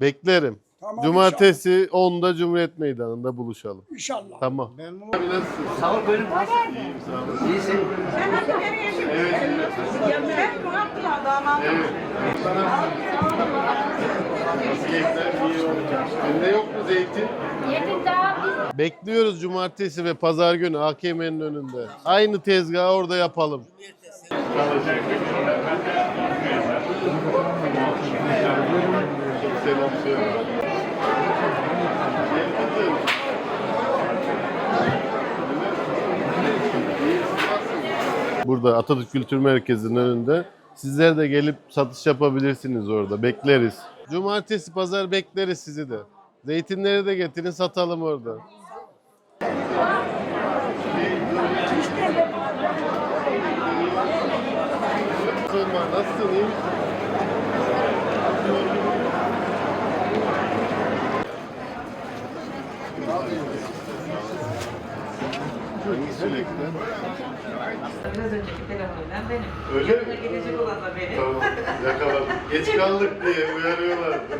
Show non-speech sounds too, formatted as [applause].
Beklerim. Tamam, Cumartesi 10'da Cumhuriyet Meydanı'nda buluşalım. İnşallah. Tamam. Sağ ol buyurun. İyiyim sağ ol. İyisin. Sen nasıl nereye yaşıyorsun? Sen Murat ya damadım. Evet. Keyifler iyi olacak. Elinde yok mu zeytin? Yedim daha Bekliyoruz cumartesi ve pazar günü AKM'nin önünde. Aynı tezgahı orada yapalım. Burada Atatürk Kültür Merkezi'nin önünde. Sizler de gelip satış yapabilirsiniz orada. Bekleriz. Cumartesi, pazar bekleriz sizi de. Zeytinleri de getirin satalım orada. Nasılsın? Nasılsın? İyi misin? Hangi sürekli? Biraz önceki telefonundan benim. Öyle Yanına mi? gidecek olan da benim. Tamam, yakaladım. Geç kaldık diye uyarıyorlar. [laughs]